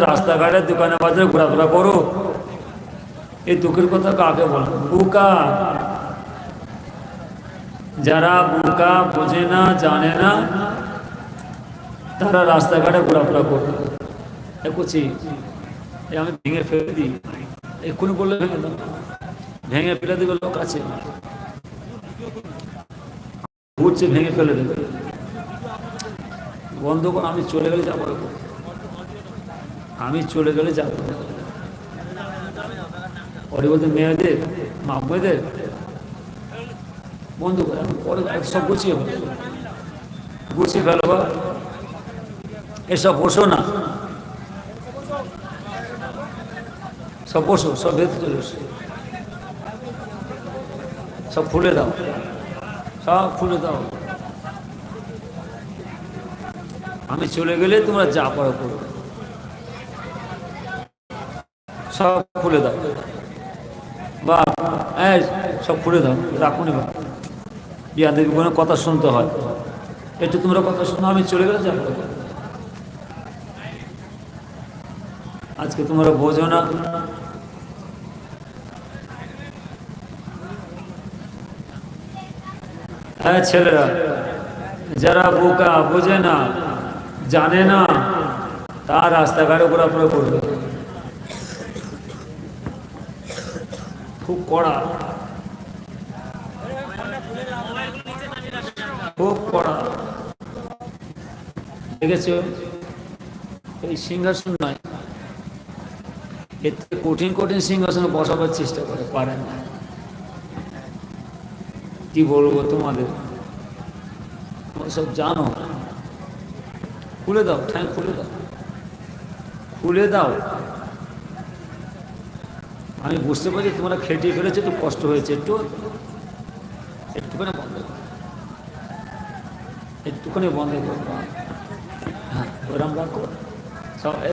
রাস্তাঘাটে দোকানে বাজারে ঘোরাফেরা করো। এই দুঃখের কথা কাকে বলো? বুকা। যারা বুকা বোঝে না, জানে না, তারা রাস্তাঘাটে ঘোরাফেরা করবে। এই আমি ভেঙে ফেলে দিই। এক্ষুনি বললে ভেঙে ভেঙে ফেলে দেবে লোক আছে। ঘুরছে, ভেঙে ফেলে দেবে। বন্ধ কর আমি চলে গেলে যাব আমি চলে গেলে যাব। পরে বলতে মেয়েদের মা মেয়েদের বন্ধ পরে সব গুছিয়ে গুছিয়ে ফেলব এসব বসো না। সব বসো, সব ভেতরে চলে এসো। সব ফুলে দাও। সব ফুলে দাও। আমি চলে গেলে তোমরা যা পারো করবে। সব খুলে দাও। বা এই সব খুলে দাও রাখুনি বা ইয়াদের কোনো কথা শুনতে হয়। একটু তোমরা কথা শোনো, আমি চলে গেলে যা পারো করবে। আজকে তোমরা বোঝো না। হ্যাঁ ছেলেরা, যারা বোকা বোঝে না, জানে না, তার রাস্তাঘাটে ঘোরাফেরা করবে। খুব কড়া। খুব কড়া। দেখেছ? এই সিংহাসন নয়। এর কঠিন কঠিন সিংহাসনে বসাবার চেষ্টা করে, পারে না। কি বলব তোমাদের? সব জানো। খুলে দাও, ঠ্যাং খুলে দাও। খুলে দাও। আমি বুঝতে পারছি তোমরা খেটে ফেলেছে তো কষ্ট হয়েছে, একটু, একটুখানি বন্ধ করো। একটুখানি বন্ধ করব হ্যাঁ ওরম রাখো। সব